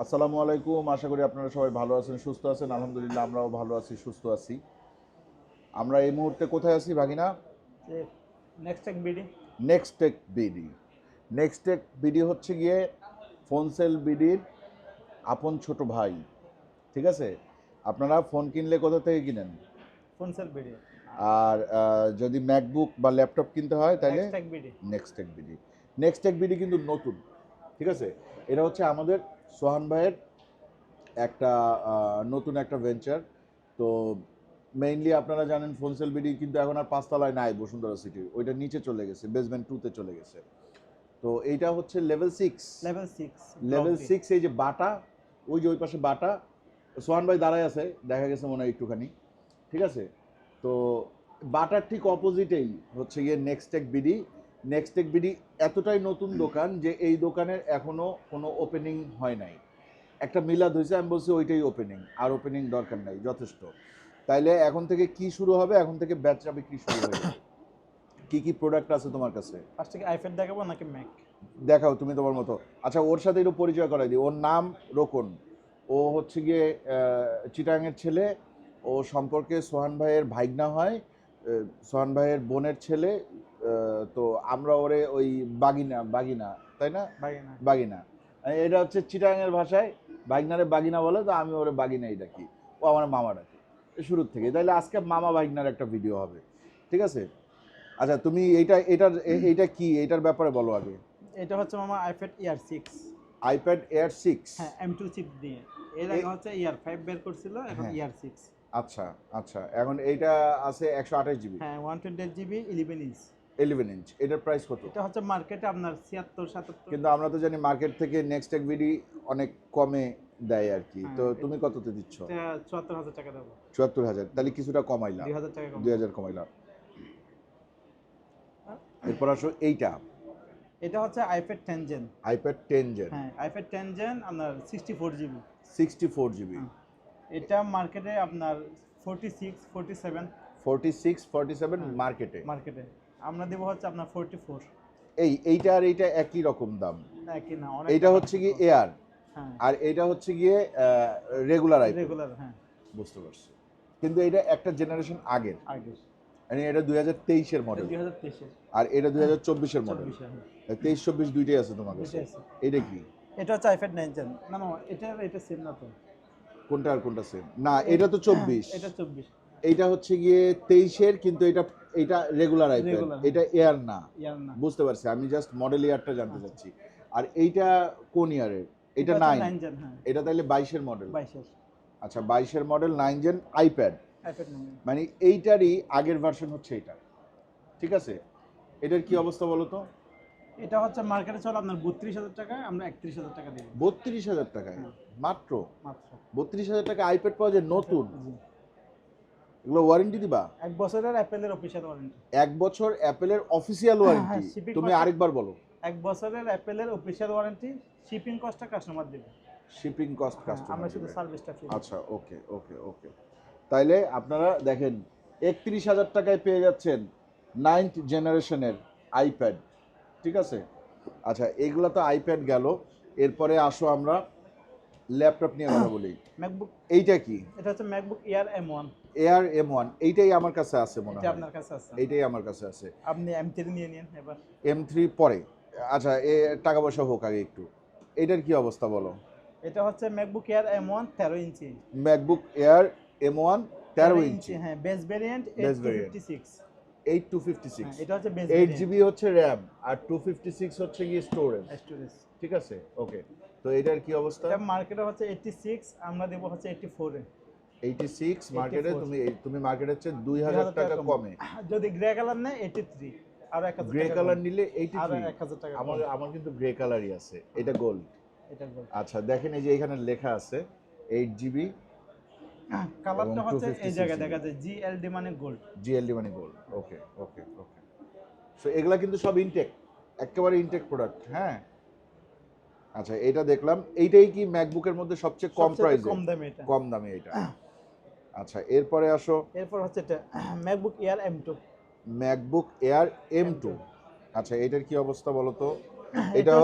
আসসালামু আলাইকুম আশা করি আপনারা সবাই ভালো আছেন সুস্থ আছেন। আলহামদুলিল্লাহ আমরাও ভালো আছি সুস্থ আছি। আমরা এই মুহূর্তে কোথায় আছি ভাগিনা? নেক্সট এক B D next tech B D next tech B D হচ্ছে গিয়ে ফোনসেল বিডির আপন ছোট ভাই। ঠিক আছে? আপনারা ফোন কিনলে কোথা থেকে কিনেন? ফোন সেল বিডি আর যদি ম্যাকবুক বা ল্যাপটপ কিনতে হয় তাহলে next tech B D next tech B D কিন্তু নতুন। ঠিক আছে? এটা হচ্ছে আমাদের সোহান ভাইয়ের একটা নতুন একটা ভেঞ্চার তো মেইনলি আপনারা জানেন ফোনসেল বিডি কিন্তু এখন আর পাঁচতলায় নাই বসুন্ধরা সিটির ওইটা নিচে চলে গেছে বেসমেন্ট টুতে চলে গেছে। তো এইটা হচ্ছে level six level six level six এই যে বাটা ওই যে ওই পাশে বাটা সোহান ভাই দাঁড়ায় আছে দেখা গেছে মনে হয় একটুখানি। ঠিক আছে? তো বাটার ঠিক অপোজিটেই হচ্ছে গিয়ে next tech B D next tech B D এতটাই নতুন দোকান যে এই দোকানের এখনও কোনো ওপেনিং হয় নাই। একটা মিলাদ হয়েছে আমি বলছি ওইটাই ওপেনিং আর ওপেনিং দরকার নাই যথেষ্ট। তাইলে এখন থেকে কি শুরু হবে? এখন থেকে ব্যাচা বিক্রি শুরু হবে কি কি প্রোডাক্ট আছে তোমার কাছে? ফার্স্ট থেকে আইপ্যাড দেখাবো নাকি ম্যাক দেখাও তুমি তোমার মতো। আচ্ছা ওর সাথে একটু পরিচয় করাই দিই। ওর নাম রোকন। ও হচ্ছে গিয়ে চিটাংয়ের ছেলে। ও সম্পর্কে সোহান ভাইয়ের ভাইগনা হয়। সোহান ভাইয়ের বোনের ছেলে। তো আমরা ওরে ওই বাগিনা বাগিনা তাই না? বাগিনা। এটা হচ্ছে চিটাংয়ের ভাষায় বাগনারে বাগিনা বলে তো আমি ওরে বাগিনাই ডাকি। ও আমার মামা ডাকে শুরুর থেকে। তাইলে আজকে মামা বাগনার একটা ভিডিও হবে। ঠিক আছে? আচ্ছা তুমি এইটা এটার এইটা কি? এটার ব্যাপারে বলো আগে। এটা হচ্ছে মামা iPad air six iPad air six হ্যাঁ এম টু চিপ দিয়ে। এর আগে হচ্ছে ইয়ার ফাইভ বের করছিল এখন হ্যাঁ। ইয়ার সিক্স আচ্ছা আচ্ছা। এখন এইটা আছে একশো আঠাশ জিবি হ্যাঁ one twenty GB eleven inch eleven inch এটার প্রাইস কত? এটা হচ্ছে মার্কেটে আপনার ছিয়াত্তর সাতাত্তর। কিন্তু আমরা তো জানি মার্কেট থেকে নেক্সট এক ভিডি অনেক কমে দেয় আর কি। তো হ্যাঁ, তুমি কততে দিচ্ছ? চুয়াত্তর হাজার টাকা দেবো। চুয়াত্তর হাজার তাহলে কিছুটা কমাইলা দুই হাজার টাকা কম দুই হাজার এরপর আসো এইটা। এটা হচ্ছে iPad ten gen iPad ten gen হ্যাঁ আইপ্যাড টেন জেন আপনার sixty four GB sixty four GB. এটা মার্কেটে আপনার forty six forty seven forty six forty seven হ্যাঁ। মার্কেটে মার্কেটে আমরা দেবো হচ্ছে আপনার ফোরটি ফোর এই এইটা আর এইটা একই রকম দাম। একই না অনেক এইটা হচ্ছে কি এয়ার হ্যাঁ। আর এইটা হচ্ছে গিয়ে রেগুলার আইপ্যাড রেগুলার হ্যাঁ। বুঝতে পারছি। কিন্তু এটা একটা জেনারেশন আগের। আগে মানে এটা দুই হাজার তেইশের মডেল দুই হাজার তেইশে আর এটা দুই হাজার চব্বিশের মডেল হ্যাঁ। তেইশ চব্বিশ দুইটাই আছে তোমার কাছে এটা কি? এটা হচ্ছে আইপ্যাড নাইন জেন না না এটা এটা সেম না তো। কোনটা আর কোনটা সেম না এটা তো চব্বিশ। এটা চব্বিশ। এইটা হচ্ছে গিয়ে তেইশের কিন্তু এটা এটা রেগুলার হ্যাঁ। এটা এয়ার না। বুঝতে পারছি আমি জাস্ট মডেল ইয়ারটা জানতে চাচ্ছি। আর এইটা কোন ইয়ারের এটা নাইন জেন হ্যাঁ। এটা তাহলে বাইশের মডেল আচ্ছা বাইশের মডেল নাইন জেন আইপ্যাড মানে এইটারই আগের ভার্সন হচ্ছে এটা। ঠিক আছে? এটার কি অবস্থা বলো তো? এটা হচ্ছে মার্কেটে চলে আপনার বত্রিশ হাজার টাকা আমরা একত্রিশ হাজার টাকা দিব বত্রিশ হাজার টাকায়? হ্যাঁ। মাত্র? মাত্র। বত্রিশ হাজার টাকা আইপ্যাড পাওয়া যায় নতুন। এগুলো ওয়ারেন্টি দিবা? এক বছরের অ্যাপেলের অফিসিয়াল ওয়ারেন্টি এক বছর অ্যাপেলের অফিসিয়াল ওয়ারেন্টি তুমি আরেকবার বলো। এক বছরের অ্যাপেলের অফিসিয়াল ওয়ারেন্টি শিপিং কস্টটা কাস্টমার দেবে। শিপিং কস্ট হ্যাঁ, আমরা কাস্টমার শুধু সার্ভিসটা ফ্রি আচ্ছা ওকে ওকে ওকে তাইলে আপনারা দেখেন একত্রিশ হাজার টাকায় পেয়ে যাচ্ছেন নাইনথ জেনারেশনের আইপ্যাড ঠিক আছে? আচ্ছা এগুলো তো আইপ্যাড গেল। এরপরে আসো আমরা ল্যাপটপ নিয়ে কথা বলি। ম্যাকবুক এইটা কি? এটা হচ্ছে MacBook Air M one air M one এইটাই আমার কাছে আছে মনে এটা হয়। আপনার কাছে আছে। এইটাই আমার কাছে আছে। আপনি এম থ্রি নিয়ে নিন এবার। এম থ্রি পরে। আচ্ছা এ টাকা পয়সা হোক আগে একটু। এটার কি অবস্থা বলো? এটা হচ্ছে ম্যাকবুক এয়ার এম ওয়ান তেরো ইঞ্চি। ম্যাকবুক এয়ার এম ওয়ান তেরো ইঞ্চি। হ্যাঁ base variant variant। Fifty six eight two fifty six এটা হচ্ছে বেস এইট জিবি হচ্ছে র্যাম আর টু ফিফটি সিক্স হচ্ছে গিয়ে স্টোরেজ স্টোরেজ ঠিক আছে? ওকে তো এটার কি অবস্থা? এটা মার্কেটে হচ্ছে এইটটি সিক্স আমরা দেবো হচ্ছে এইটটি ফোরে এইটি সিক্স মার্কেটে তুমি তুমি মার্কেটের চেয়ে দুই হাজার টাকা কমে। যদি গ্রে কালার নেয় এইটটি থ্রি আর এক হাজার গ্রে কালার নিলে এইটি আর এক হাজার টাকা আমার আমার কিন্তু গ্রে কালারই আছে। এটা গোল্ড এটা বল আচ্ছা দেখেন এই যে এখানে লেখা আছে এইট জিবি কালারটা হচ্ছে এই জায়গায় দেখা যায় জিএলডি মানে গোল্ড জিএলডি মানে gold okay okay okay so এগুলা কিন্তু সব ইনটেক একেবারে ইনটেক প্রোডাক্ট হ্যাঁ? আচ্ছা এটা দেখলাম। এইটাই কি ম্যাকবুকের মধ্যে সবচেয়ে কম প্রাইসে কম দামে এটা। কম দামে এটা। আচ্ছা এরপরে আসো। এরপর হচ্ছে এটা MacBook Air M two. MacBook Air M two. আচ্ছা এটার কি অবস্থা বলো তো? এটা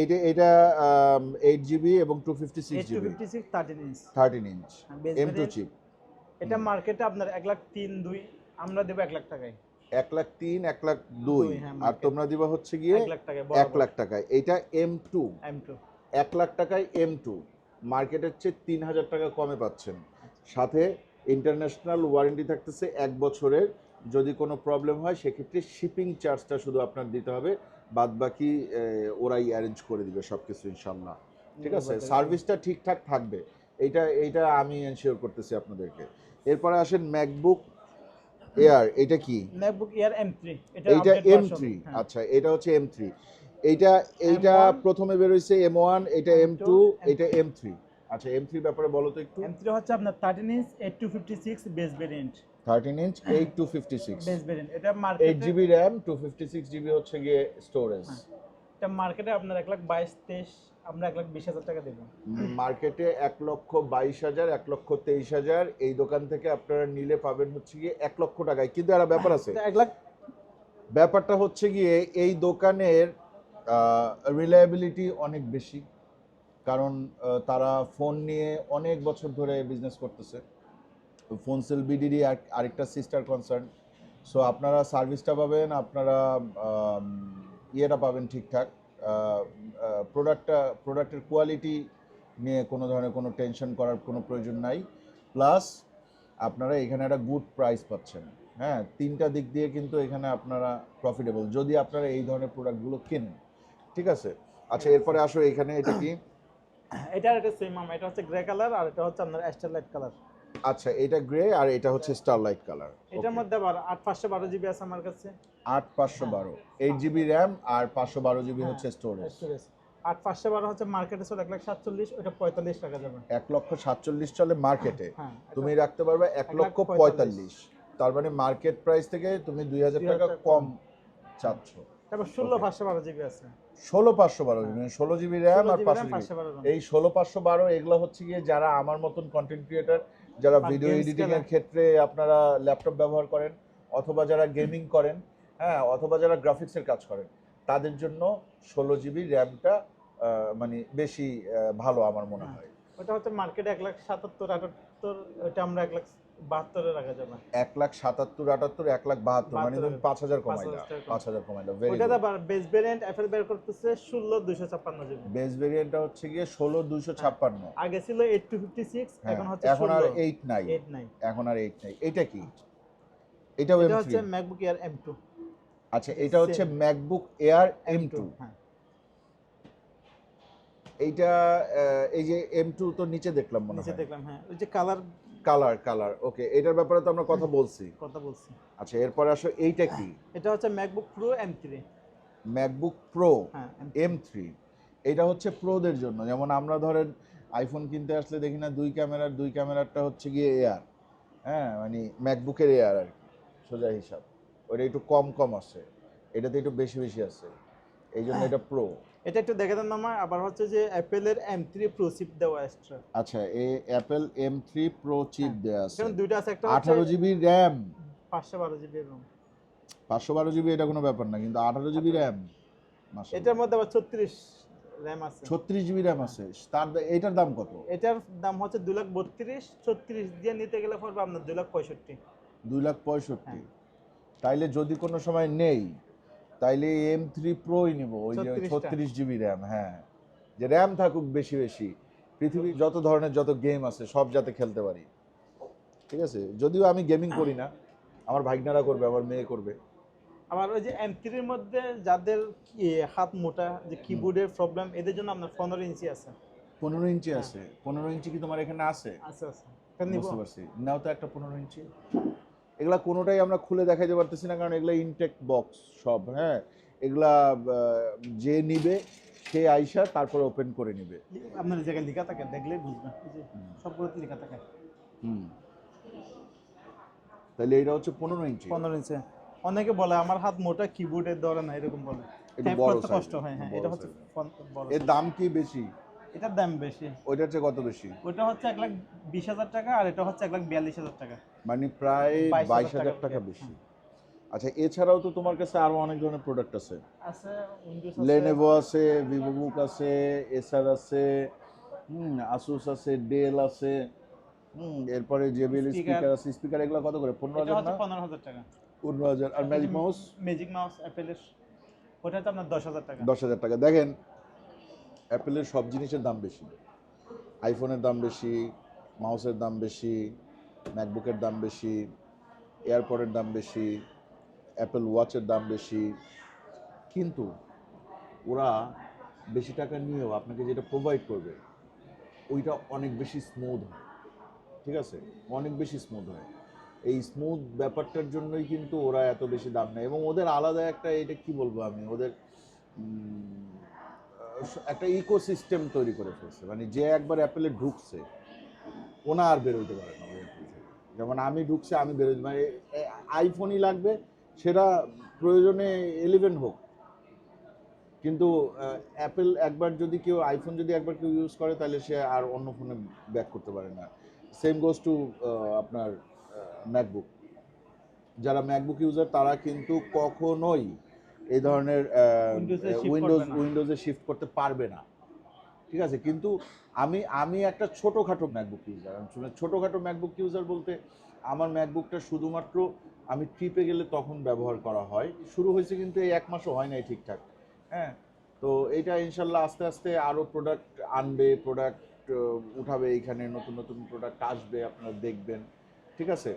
এইটা এটা এইট জিবি এবং two fifty six GB thirteen inch thirteen inch M two chip এটা মার্কেটে আপনার এক লাখ তিন দুই আমরা দেবো এক লাখ টাকায়। এক লাখ তিন এক লাখ দুই। হ্যাঁ, আর তোমরা দিবা হচ্ছে গিয়ে এক লাখ টাকায় এইটা এম টু এক লাখ টাকায় এম টু মার্কেটের চেয়ে তিন হাজার টাকা কমে পাচ্ছেন। সাথে ইন্টারন্যাশনাল ওয়ারেন্টি থাকতেছে এক বছরের। যদি কোনো প্রবলেম হয় সেক্ষেত্রে শিপিং চার্জটা শুধু আপনার দিতে হবে। বাদ বাকি ওরাই অ্যারেঞ্জ করে দিবে সব কিছু ইনশাল্লাহ ঠিক আছে? সার্ভিসটা ঠিকঠাক থাকবে। এইটা এইটা আমি এনশিওর করতেছি আপনাদেরকে। এরপরে আসেন ম্যাকবুক এয়ার এটা কি? ম্যাকবুক এয়ার এম থ্রি এটা এইটা update এম version, থ্রি হ্যাঁ। আচ্ছা এটা হচ্ছে এম থ্রি এইটা এইটা প্রথমে বেরোইছে এম ওয়ান এটা এম M2, টু M3 এটা এম থ্রি আচ্ছা এম থ্রি ব্যাপারে বলো তো একটু। এম থ্রি হচ্ছে আপনার thirteen inch eight two fifty six base variant thirteen inch eight two fifty six base variant এটা মার্কেটে GB RAM two fifty six GB হচ্ছে গিয়ে স্টোরেজ হ্যাঁ। এটা মার্কেটে আপনার এক লাখ বাইশ তেইশ আমরা এক লাখ বিশ হাজার টাকা দেবো। মার্কেটে এক লক্ষ বাইশ হাজার এক লক্ষ তেইশ হাজার এই দোকান থেকে আপনারা নিলে পাবেন হচ্ছে গিয়ে এক লক্ষ টাকায়। কিন্তু একটা ব্যাপার আছে। এক লাখ ব্যাপারটা হচ্ছে গিয়ে এই দোকানের রিলায়েবিলিটি অনেক বেশি। কারণ তারা ফোন নিয়ে অনেক বছর ধরে বিজনেস করতেছে। ফোন সেল বিডিডি আরেকটা সিস্টার কনসার্ন সো আপনারা সার্ভিসটা পাবেন আপনারা ইয়েটা পাবেন ঠিকঠাক। প্রোডাক্টটা প্রোডাক্টের কোয়ালিটি নিয়ে কোনো ধরনের কোনো টেনশন করার কোনো প্রয়োজন নাই। প্লাস আপনারা এখানে একটা গুড প্রাইস পাচ্ছেন। হ্যাঁ তিনটা দিক দিয়ে কিন্তু এখানে আপনারা প্রফিটেবল যদি আপনারা এই ধরনের প্রোডাক্টগুলো কেনেন ঠিক আছে? আচ্ছা এরপরে আসো এখানে এটা কি? এটার একটা সেম আম এটা হচ্ছে গ্রে কালার আর এটা হচ্ছে আপনার অ্যাস্টার লাইট কালার আচ্ছা এটা গ্রে আর এটা হচ্ছে স্টারলাইট কালার এটার মধ্যে আবার আট পাঁচশো বারো জিবি আছে আমার কাছে। আট পাঁচশো বারো। এইট জিবি র্যাম আর পাঁচশো বারো জিবি হচ্ছে স্টোরেজ। আট পাঁচশো বারো হচ্ছে মার্কেটে চলে এক লাখ সাতচল্লিশ ওটা পঁয়তাল্লিশ টাকা যাবে। এক লক্ষ সাতচল্লিশ চলে মার্কেটে হ্যাঁ তুমি রাখতে পারবে এক লক্ষ পঁয়তাল্লিশ। তার মানে মার্কেট প্রাইস থেকে তুমি দুই হাজার 2000 টাকা কম। চাচ্ছ। তারপর ষোলো. পাঁচশো বারো জিবি আছে। ষোলো পাঁচশো বারো জিবি ষোলো জিবি র্যাম আর পাঁচশো জিবি এই ষোলো পাঁচশো বারো এগুলো হচ্ছে গিয়ে যারা আমার মতন কন্টেন্ট ক্রিয়েটার যারা ভিডিও এডিটিং এর ক্ষেত্রে আপনারা ল্যাপটপ ব্যবহার করেন অথবা যারা গেমিং করেন হ্যাঁ অথবা যারা গ্রাফিক্সের কাজ করেন তাদের জন্য ষোলো জিবি র্যামটা মানে বেশি ভালো আমার মনে হ্যাঁ। হয়। ওটা হচ্ছে মার্কেটে এক লাখ সাতাত্তর আটাত্তর ওটা আমরা এক লাখ বাহাত্তরে রাখা যাবে। লাখ লাখ মানে তুমি ভেরি আবার বেস ভেরিয়েন্ট এফএল বের করতেছে জিবি। বেস ভেরিয়েন্টটা হচ্ছে গিয়ে আগে ছিল হ্যাঁ, এখন হচ্ছে এখন আর নাই। নাই। এখন আর নাই। এটা কি? হচ্ছে ম্যাকবুক এয়ার এম টু আচ্ছা এটা হচ্ছে ম্যাকবুক এয়ার এম টু হ্যাঁ। এইটা এই যে এম টু তো নিচে দেখলাম মনে নিচে দেখলাম হ্যাঁ। ওই যে কালার কালার কালার ওকে এটার ব্যাপারে তো আমরা কথা বলছি। কথা বলছি। আচ্ছা এরপরে আসো এইটা কি? এটা হচ্ছে MacBook Pro M three MacBook Pro হ্যাঁ M3 এম থ্রি এটা হচ্ছে প্রোদের জন্য যেমন আমরা ধরেন আইফোন কিনতে আসলে দেখি না দুই ক্যামেরার দুই ক্যামেরাটা হচ্ছে গিয়ে এয়ার হ্যাঁ মানে ম্যাকবুকের এয়ার আর কি সোজা হিসাব। ওটা একটু কম কম আছে। এটাতে একটু বেশি বেশি আছে। এই জন্য এটা প্রো এটা একটু দেখে দেন মামা আবার হচ্ছে যে অ্যাপেলের এম থ্রি প্রো চিপ দেওয়া এক্সট্রা আচ্ছা এই Apple M three pro chip. দেওয়া আছে। দুইটা আছে একটা আঠারো জিবি র্যাম পাঁচশো বারো জিবি এবং পাঁচশো বারো জিবি এটা কোনো ব্যাপার না কিন্তু আঠারো জিবি র্যাম এটার মধ্যে আবার ছত্রিশ র্যাম আছে। ছত্রিশ জিবি র্যাম আছে। তার দা- এইটার দাম কত? এটার দাম হচ্ছে দুই লাখ বত্রিশ ছত্রিশ দিয়ে নিতে গেলে পড়বে আপনার দুই লাখ পঁয়ষট্টি। দুই লাখ পঁয়ষট্টি। হ্যাঁ। তাইলে যদি কোনো সময় নেই তাইলে এম থ্রি প্রোই নিব ওই যে ছত্রিশ জিবি র্যাম হ্যাঁ। যে র্যাম থাকুক বেশি বেশি পৃথিবীর যত ধরনের যত গেম আছে সব যাতে খেলতে পারি। ঠিক আছে? যদিও আমি গেমিং করি না আমার ভাইগনারা করবে আমার মেয়ে করবে। আবার ওই যে এম থ্রির মধ্যে যাদের হাত মোটা যে কিবোর্ডের প্রবলেম এদের জন্য আপনার পনেরো ইঞ্চি আছে। পনেরো ইঞ্চি আছে। পনেরো ইঞ্চি কি তোমার এখানে আছে? আছে আছে। বুঝতে পারছি। নাও তো একটা পনেরো ইঞ্চি। এগুলা কোনোটাই আমরা খুলে দেখাইতে পারতেছি না কারণ এগুলা ইনটেক বক্স সব হ্যাঁ? এগুলা যে নিবে সে আইসা তারপর ওপেন করে নিবে। আপনার জায়গায় লেখা থাকে দেখলে বুঝবেন। সবগুলোতে লেখা থাকে। হুম। তাহলে এটা হচ্ছে পনেরো ইঞ্চি পনেরো ইঞ্চি অনেকে বলে আমার হাত মোটা কিবোর্ডের ধরে না এরকম বলে। বড় কষ্ট হয় হ্যাঁ এটা হচ্ছে এর দাম কি বেশি? এটার দাম বেশি। ওইটার চেয়ে কত বেশি? ওটা হচ্ছে এক লাখ বিশ হাজার টাকা আর এটা হচ্ছে এক লাখ বিয়াল্লিশ হাজার টাকা। মানে প্রায় বাইশ হাজার টাকা। বেশি। আচ্ছা এছাড়াও তো তোমার কাছে আরও অনেক ধরনের প্রোডাক্ট আছে। আছে লেনেভো আছে। ভিভো বুক আছে এসার আছে হুম আসুস আছে ডেল আছে হুম এরপরে জেবিএল স্পিকার আছে স্পিকার এগুলো কত করে? পনেরো হাজার না? পনেরো হাজার টাকা। পনেরো হাজার। আর ম্যাজিক মাউস ম্যাজিক মাউস অ্যাপেলের ওটা হচ্ছে আপনার দশ হাজার টাকা। দশ হাজার টাকা। দেখেন অ্যাপেলের সব জিনিসের দাম বেশি। আইফোনের দাম বেশি, মাউসের দাম বেশি, ম্যাকবুকের দাম বেশি, এয়ারপডের দাম বেশি, অ্যাপেল ওয়াচের দাম বেশি। কিন্তু ওরা বেশি টাকা নিয়েও আপনাকে যেটা প্রোভাইড করবে, ওইটা অনেক বেশি স্মুথ হয়। ঠিক আছে? অনেক বেশি স্মুথ হয়। এই স্মুথ ব্যাপারটার জন্যই কিন্তু ওরা এত বেশি দাম নেয়। এবং ওদের আলাদা একটা এটা কি বলব আমি? ওদের একটা ইকোসিস্টেম তৈরি করে ফেলছে। মানে যে একবার অ্যাপেলে ঢুকছে, ওনা আর বেরোতে পারে না। যেমন আমি ঢুকছে, আমি বেরোতে মানে আইফোনই লাগবে, সেটা প্রয়োজনে ইলেভেন হোক। কিন্তু অ্যাপেল একবার যদি কেউ আইফোন যদি একবার কেউ ইউজ করে, তাহলে সে আর অন্য ফোনে ব্যাক করতে পারে না। সেম গোজ টু আপনার ম্যাকবুক যারা ম্যাকবুক ইউজার তারা কিন্তু কখনোই এই ধরনের উইন্ডোজ উইন্ডোজে শিফট করতে পারবে না। ঠিক আছে? কিন্তু আমি আমি একটা ছোটোখাটো ম্যাকবুক ইউজার ছোটোখাটো ম্যাকবুক ইউজার বলতে আমার ম্যাকবুকটা শুধুমাত্র আমি ট্রিপে গেলে তখন ব্যবহার করা হয়। শুরু হয়েছে কিন্তু এই এক মাসও হয় নাই ঠিকঠাক। হ্যাঁ? তো এটা ইনশাল্লাহ আস্তে আস্তে আরও প্রোডাক্ট আনবে প্রোডাক্ট উঠাবে এইখানে নতুন নতুন প্রোডাক্ট আসবে আপনারা দেখবেন। ঠিক আছে?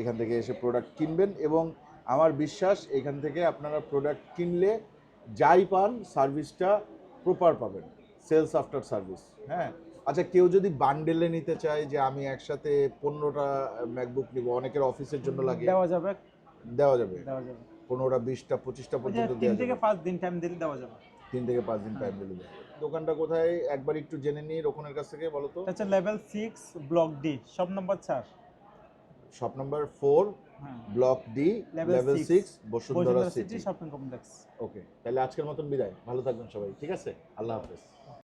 এখান থেকে এসে প্রোডাক্ট কিনবেন এবং আমার বিশ্বাস এখান থেকে আপনারা প্রোডাক্ট কিনলে যাই পান সার্ভিসটা প্রপার পাবেন। সেলস আফটার সার্ভিস হ্যাঁ? আচ্ছা কেউ যদি বান্ডেলে নিতে চায় যে আমি একসাথে পনেরোটা ম্যাকবুক নিব অনেকের অফিসের জন্য লাগে। দেওয়া যাবে। দেওয়া যাবে। দেওয়া যাবে। পনেরোটা বিশটা পঁচিশটা পর্যন্ত তিন থেকে পাঁচ দিন টাইম দিলে দেওয়া যাবে। তিন থেকে পাঁচ দিন টাইম দিলে দোকানটা কোথায়? একবার একটু জেনে নিই রোকনের কাছ থেকে বলো তো। আচ্ছা লেভেল সিক্স ব্লক ডি সব নম্বর চার। শপ নাম্বার ফোর হ্যাঁ block D level six Bashundhara city shopping complex. Okay তাহলে আজকের মতন বিদায়। ভালো থাকবেন সবাই ঠিক আছে? আল্লাহ হাফেজ।